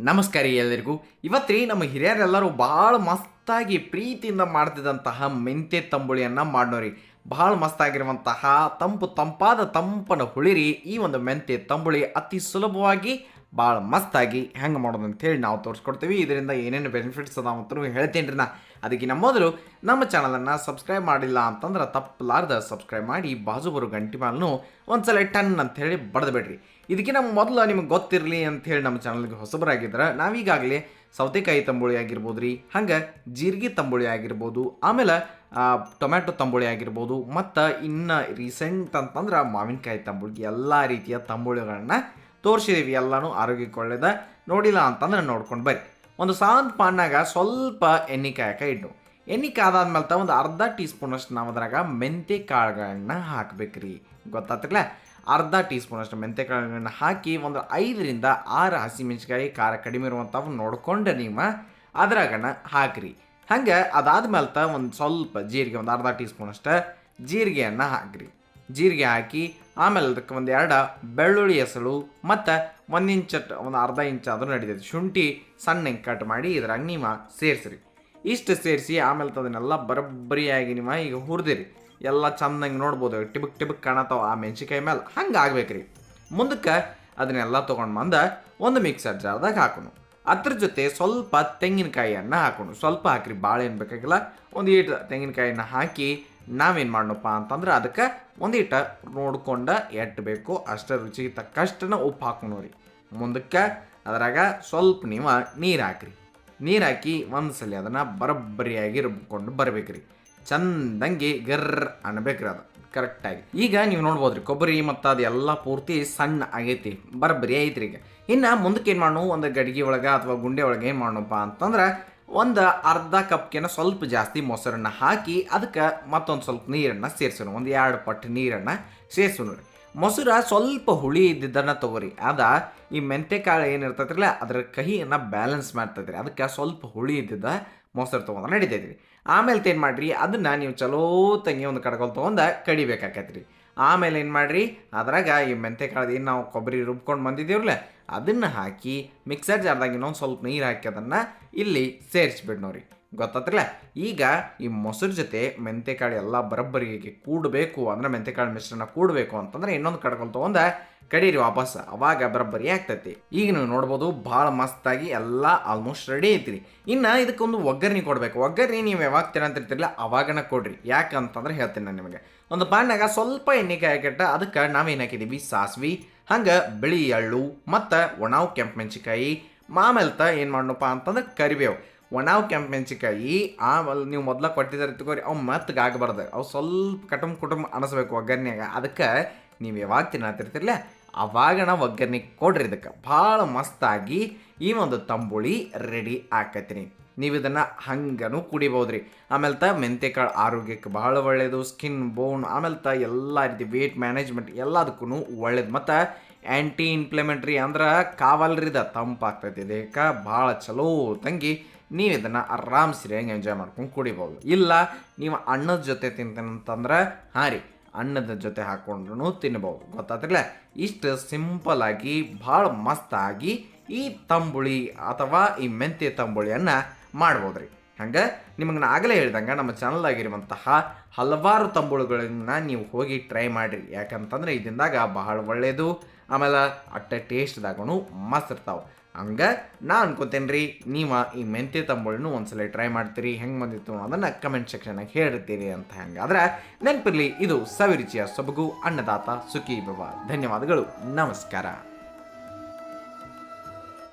ನಮಸ್ಕಾರ ಎಲ್ಲರಿಗೂ ಇವತ್ತು ರೀ ನಮ್ಮ ಹಿರಿಯರೆಲ್ಲರೂ ಭಾಳ ಮಸ್ತಾಗಿ ಪ್ರೀತಿಯಿಂದ ಮಾಡ್ತಿದ್ದಂತಹ ಮೆಂತೆ ತಂಬುಳಿಯನ್ನು ಮಾಡೋರಿ ಭಾಳ ಮಸ್ತಾಗಿರುವಂತಹ ತಂಪು ತಂಪಾದ ತಂಪನ ಹುಳಿರಿ ಈ ಒಂದು ಮೆಂತೆ ತಂಬುಳಿ ಅತಿ ಸುಲಭವಾಗಿ ಭಾಳ ಮಸ್ತಾಗಿ ಹೆಂಗೆ ಮಾಡೋದು ಅಂತೇಳಿ ನಾವು ತೋರಿಸ್ಕೊಡ್ತೀವಿ. ಇದರಿಂದ ಏನೇನು ಬೆನಿಫಿಟ್ಸ್ ಅದಾವ ಅಂತೂ ಹೇಳ್ತೀನಿ ರೀ ನಾ. ಅದಕ್ಕಿಂತ ಮೊದಲು ನಮ್ಮ ಚಾನಲನ್ನು ಸಬ್ಸ್ಕ್ರೈಬ್ ಮಾಡಿಲ್ಲ ಅಂತಂದ್ರೆ ತಪ್ಪಲಾರ್ದ ಸಬ್ಸ್ಕ್ರೈಬ್ ಮಾಡಿ, ಬಾಜು ಬರೋ ಗಂಟೆ ಮೇಲೂ ಒಂದ್ಸಲ ಟನ್ ಅಂಥೇಳಿ ಬಡ್ದ್ಬೇಡ್ರಿ ಇದಕ್ಕಿಂತ ಮೊದಲು ನಿಮಗೆ ಗೊತ್ತಿರಲಿ ಅಂಥೇಳಿ ನಮ್ಮ ಚಾನಲ್ಗೆ ಹೊಸಬರಾಗಿದ್ರೆ ನಾವೀಗಾಗಲೇ ಸೌತೆಕಾಯಿ ತಂಬುಳಿ ಆಗಿರ್ಬೋದು ರೀ ಹಂಗೆ ಜೀರಿಗೆ ತಂಬುಳಿ ಆಗಿರ್ಬೋದು, ಆಮೇಲೆ ಟೊಮ್ಯಾಟೊ ತಂಬುಳಿ ಆಗಿರ್ಬೋದು, ಮತ್ತು ಇನ್ನು ರೀಸೆಂಟ್ ಅಂತಂದ್ರೆ ಮಾವಿನಕಾಯಿ ತಂಬುಳಿ ಎಲ್ಲ ರೀತಿಯ ತಂಬುಳಿಗಳನ್ನ ತೋರಿಸಿದೀವಿ, ಎಲ್ಲನೂ ಆರೋಗ್ಯಕ್ಕೆ ಒಳ್ಳೇದ ನೋಡಿಲ್ಲ ಅಂತಂದ್ರೆ ನೋಡ್ಕೊಂಡು ಬರ್ರಿ. ಒಂದು ಸಾವಂತ ಪಾನ್ನಾಗ ಸ್ವಲ್ಪ ಎಣ್ಣೆ ಕಾಯಕ ಇಡು ಎಣ್ಣೆ ಕಾದಾದ್ಮೇಲೆ ತ ಒಂದು ಅರ್ಧ ಟೀ ಸ್ಪೂನಷ್ಟು ನಾವು ಅದ್ರಾಗ ಮೆಂತೆ ಕಾಳುಗಳನ್ನ ಹಾಕ್ಬೇಕ್ರಿ. ಗೊತ್ತಾತಿರ್ಲ ಅರ್ಧ ಟೀ ಸ್ಪೂನಷ್ಟು ಮೆಂತೆ ಕಾಳುಗಳನ್ನ ಹಾಕಿ ಒಂದು ಐದರಿಂದ ಆರು ಹಸಿಮೆಣ್ಸಿಕಾಯಿ ಖಾರ ಕಡಿಮೆ ಇರುವಂಥವು ನೋಡ್ಕೊಂಡು ನೀವು ಅದ್ರಾಗನ ಹಾಕ್ರಿ. ಹಂಗೆ ಅದಾದ್ಮೇಲೆ ತ ಒಂದು ಸ್ವಲ್ಪ ಜೀರಿಗೆ, ಒಂದು ಅರ್ಧ ಟೀ ಸ್ಪೂನಷ್ಟು ಜೀರಿಗೆಯನ್ನು ಹಾಕ್ರಿ. ಜೀರಿಗೆ ಹಾಕಿ, ಆಮೇಲೆ ಅದಕ್ಕೆ ಒಂದು ಎರಡು ಬೆಳ್ಳುಳ್ಳಿ ಹೆಸಳು, ಮತ್ತು ಒಂದು ಇಂಚ್ ಒಂದು ಅರ್ಧ ಇಂಚ್ ಆದರೂ ನಡೀತೈತಿ. ಶುಂಠಿ ಸಣ್ಣ ಕಟ್ ಮಾಡಿ ಇದ್ರಾಗ ನೀವು ಸೇರಿಸ್ರಿ. ಇಷ್ಟು ಸೇರಿಸಿ ಆಮೇಲೆ ಅದನ್ನೆಲ್ಲ ಬರಬ್ಬರಿಯಾಗಿ ನಿಮ್ಮ ಈಗ ಹುರಿದಿರಿ. ಎಲ್ಲ ಚಂದಂಗೆ ನೋಡ್ಬೋದು. ಟಿಬಕ್ ಟಿಬಕ್ ಕಾಣತಾವ ಆ ಮೆಣಸಿಕಾಯಿ ಮೇಲೆ ಹಂಗೆ ಆಗ್ಬೇಕ್ರಿ. ಮುಂದಕ್ಕೆ ಅದನ್ನೆಲ್ಲ ತೊಗೊಂಡು ಬಂದ ಒಂದು ಮಿಕ್ಸರ್ ಜಾರ್ದಾಗ ಹಾಕೋಣ ಅದ್ರ ಜೊತೆ ಸ್ವಲ್ಪ ತೆಂಗಿನಕಾಯಿಯನ್ನು ಹಾಕೋಣ ಸ್ವಲ್ಪ ಹಾಕ್ರಿ. ಭಾಳ ಏನು ಬೇಕಾಗಿಲ್ಲ. ಒಂದು ಏಟು ತೆಂಗಿನಕಾಯಿಯನ್ನು ಹಾಕಿ ನಾವೇನು ಮಾಡೋಣಪ್ಪ ಅಂತಂದ್ರೆ ಅದಕ್ಕೆ ಒಂದೀಟ ನೋಡ್ಕೊಂಡು ಎಟ್ಟಬೇಕು ಅಷ್ಟೇ ರುಚಿಗೆ ತಕ್ಕಷ್ಟನ ಉಪ್ಪು ಹಾಕೋಣ ಮುಂದಕ್ಕೆ ಅದ್ರಾಗ ಸ್ವಲ್ಪ ನೀವು ನೀರು ಹಾಕ್ರಿ. ನೀರು ಹಾಕಿ ಒಂದು ಸಲ ಅದನ್ನು ಬರಬ್ಬರಿಯಾಗಿ ರುಬ್ಕೊಂಡು ಬರ್ಬೇಕ್ರಿ. ಚಂದಂಗೆ ಗರ್ರ ಅನ್ಬೇಕ್ರಿ ಅದು ಕರೆಕ್ಟಾಗಿ ಈಗ ನೀವು ನೋಡ್ಬೋದ್ರಿ, ಕೊಬ್ಬರಿ ಮತ್ತು ಅದೆಲ್ಲ ಪೂರ್ತಿ ಸಣ್ಣ ಆಗೈತಿ, ಬರಬ್ಬರಿ ಐತ್ರಿ ಈಗ. ಇನ್ನು ಮುಂದಕ್ಕೆ ಏನು ಮಾಡೋಣ ಒಂದು ಗಡಿಗೆ ಒಳಗೆ ಅಥವಾ ಗುಂಡೆ ಒಳಗೆ ಏನು ಮಾಡೋಣಪ್ಪ ಅಂತಂದ್ರೆ ಒಂದು ಅರ್ಧ ಕಪ್ಗೆನ ಸ್ವಲ್ಪ ಜಾಸ್ತಿ ಮೊಸರನ್ನ ಹಾಕಿ ಅದಕ್ಕೆ ಮತ್ತೊಂದು ಸ್ವಲ್ಪ ನೀರನ್ನು ಸೇರಿಸೋಣ. ಒಂದು ಎರಡು ಪಟ್ಟು ನೀರನ್ನು ಸೇರಿಸೋಣ. ರೀ ಮೊಸರ ಸ್ವಲ್ಪ ಹುಳಿ ಇದ್ದಿದ್ದನ್ನು ತಗೋರಿ. ಅದ ಈ ಮೆಂತೆಕಾಳು ಏನಿರ್ತೈತ್ರಲ್ಲ ಅದರ ಕಹಿಯನ್ನು ಬ್ಯಾಲೆನ್ಸ್ ಮಾಡ್ತೈತ್ರಿ. ಅದಕ್ಕೆ ಸ್ವಲ್ಪ ಹುಳಿ ಇದ್ದಿದ್ದ ಮೊಸರು ತೊಗೊಂಡ್ರೆ ನಡಿತೈತ್ರಿ. ಆಮೇಲೆ ಏನು ಮಾಡಿರಿ, ಅದನ್ನು ನೀವು ಚಲೋ ತಂಗಿ ಒಂದು ಕಡ್ಕೊಲ್ ತೊಗೊಂಡು ಕಡಿಬೇಕಾಕೈತ್ರಿ. ಆಮೇಲೆ ಏನು ಮಾಡಿರಿ, ಅದ್ರಾಗ ಈ ಮೆಂತೆಕಾಳು ಏನು ನಾವು ಕೊಬ್ಬರಿ ರುಬ್ಕೊಂಡು ಬಂದಿದ್ದೀವ್ರಲ್ಲ ಅದನ್ನು ಹಾಕಿ ಮಿಕ್ಸರ್ ಜಾರ್ದಾಗ ಇನ್ನೊಂದು ಸ್ವಲ್ಪ ನೀರು ಹಾಕಿ ಅದನ್ನು ಇಲ್ಲಿ ಸೇರಿಸ್ಬಿಡ್ನೋರಿ ಗೊತ್ತಾತ್ರಲ್ಲ ಈಗ ಈ ಮೊಸರು ಜೊತೆ ಮೆಂತೆಕಾಳು ಎಲ್ಲ ಬರಬ್ಬರಿಗೆ ಕೂಡಬೇಕು ಅಂದ್ರೆ ಮೆಂತೆಕಾಳು ಮಿಶ್ರಣ ಕೂಡಬೇಕು ಅಂತಂದ್ರೆ ಇನ್ನೊಂದು ಕಡ್ಕೊಲ್ ತೊಗೊಂಡ ಕಡೀರಿ ವಾಪಸ್. ಅವಾಗ ಬರಬ್ಬರಿ ಆಗ್ತೈತಿ. ಈಗ ನೀವು ನೋಡ್ಬೋದು ಭಾಳ ಮಸ್ತಾಗಿ ಎಲ್ಲ ಆಲ್ಮೋಸ್ಟ್ ರೆಡಿ ಐತ್ರಿ. ಇನ್ನು ಇದಕ್ಕೊಂದು ಒಗ್ಗರಣೆ ಕೊಡಬೇಕು. ಒಗ್ಗರಣೆ ನೀವು ಯಾವಾಗ ತಿನ್ನಂತಿರ್ತಿರಲ್ಲ ಅವಾಗನ ಕೊಡ್ರಿ. ಯಾಕಂತಂದ್ರೆ ಹೇಳ್ತೀನಿ ನಾನು ನಿಮಗೆ. ಒಂದು ಪಾನ್ಯಾಗ ಸ್ವಲ್ಪ ಎಣ್ಣೆ ಹಾಕಿಟ್ಟ ಅದಕ್ಕೆ ನಾವೇನು ಹಾಕಿದ್ದೀವಿ ಸಾಸ್ವಿ, ಹಂಗೆ ಬಿಳಿ ಎಳ್ಳು, ಮತ್ತು ಒಣಾವು ಕೆಂಪು ಮೆಣಸಿಕಾಯಿ ಮಾಮೇಲ್ತ ಏನು ಮಾಡೋಣಪ್ಪ ಅಂತಂದ್ರೆ ಕರಿಬೇವು. ಒಣಾವ್ ಕೆಂಪು ಮೆಣಸಿಕಾಯಿ ಆಮೇಲೆ ನೀವು ಮೊದ್ಲ ಕೊಟ್ಟಿದ್ದಾರೆ ತಗೋರಿ ಅವು ಮತ್ತೆ ಗಾಗಬಾರ್ದು. ಅವು ಸ್ವಲ್ಪ ಕಟುಂಬ ಕುಟುಂಬ ಅನಿಸ್ಬೇಕು ಒಗ್ಗರ್ನ್ಯಾಗ. ಅದಕ್ಕೆ ನೀವು ಯಾವಾಗ ತಿನ್ನತ್ತಿರ್ತಿರಲ್ಲ ಅವಾಗ ನಾವು ಒಗ್ಗರಣೆ ಕೊಡ್ರಿ ಇದಕ್ಕೆ. ಭಾಳ ಮಸ್ತಾಗಿ ಈ ಒಂದು ತಂಬುಳಿ ರೆಡಿ ಆಕೈತಿ ನೀವು ಇದನ್ನು ಹಂಗನೂ ಕುಡಿಬೋದ್ರಿ ಆಮೇಲೆ ತ ಮೆಂತೆಕಾಳು ಆರೋಗ್ಯಕ್ಕೆ ಭಾಳ ಒಳ್ಳೆಯದು ಸ್ಕಿನ್, ಬೋನ್, ಆಮೇಲೆ ತ ಎಲ್ಲ ರೀತಿ ವೇಟ್ ಮ್ಯಾನೇಜ್ಮೆಂಟ್ ಎಲ್ಲದಕ್ಕೂ ಒಳ್ಳೇದು. ಮತ್ತು ಆ್ಯಂಟಿ ಇನ್ಫ್ಲಮೆಂಟ್ರಿ ಅಂದ್ರೆ ಕಾವಲ್ರಿದ ತಂಪಾಗ್ತೈತಿ. ದೇಹಕ್ಕೆ ಭಾಳ ಚಲೋ ತಂಗಿ ನೀವು ಇದನ್ನು ಆರಾಮ್ ಸರಿಯಾಗಿ ಎಂಜಾಯ್ ಮಾಡ್ಕೊಂಡು ಕುಡಿಬೋದು. ಇಲ್ಲ, ನೀವು ಅನ್ನದ ಜೊತೆ ತಿಂತೇನಂತಂದ್ರೆ, ಹಾಂ ರೀ, ಅನ್ನದ ಜೊತೆ ಹಾಕ್ಕೊಂಡ್ರೂ ತಿನ್ಬೋದು. ಗೊತ್ತಾದ್ರಲ್ಲ ಇಷ್ಟು ಸಿಂಪಲ್ ಆಗಿ, ಭಾಳ ಮಸ್ತಾಗಿ ಈ ತಂಬುಳಿ ಅಥವಾ ಈ ಮೆಂತ್ಯ ತಂಬುಳಿಯನ್ನು ಮಾಡ್ಬೋದ್ರಿ. ಹಂಗೆ ನಿಮಗೆ ನಾ ಆಗಲೇ ಹೇಳ್ದಂಗೆ ನಮ್ಮ ಚಾನಲ್ದಾಗಿರುವಂತಹ ಹಲವಾರು ತಂಬುಳುಗಳನ್ನು ನೀವು ಹೋಗಿ ಟ್ರೈ ಮಾಡಿರಿ. ಯಾಕಂತಂದ್ರೆ ಇದರಿಂದಾಗ ಬಹಳ ಒಳ್ಳೆಯದು ಆಮೇಲೆ ಅಟ್ಟ ಟೇಸ್ಟ್ದಾಗೂ ಮಸ್ತ್ ಇರ್ತಾವೆ. ಹಂಗೆ ನಾ ಅನ್ಕೋತೇನೆ ರೀ ನೀವು ಈ ಮೆಂತ್ಯ ತಂಬುಳನ್ನು ಒಂದ್ಸಲ ಟ್ರೈ ಮಾಡ್ತೀರಿ, ಹೆಂಗೆ ಬಂದಿತ್ತು ಅನ್ನೋದನ್ನು ಕಮೆಂಟ್ ಸೆಕ್ಷನಾಗ ಹೇಳಿರ್ತೀರಿ ಅಂತ ಹಂಗಾದ್ರೆ ನೆನಪಿರಲಿ, ಇದು ಸವಿರುಚಿಯ ಸೊಬಗು ಅನ್ನದಾತ ಸುಖಿ ಬಾಬಾ ಧನ್ಯವಾದಗಳು, ನಮಸ್ಕಾರ.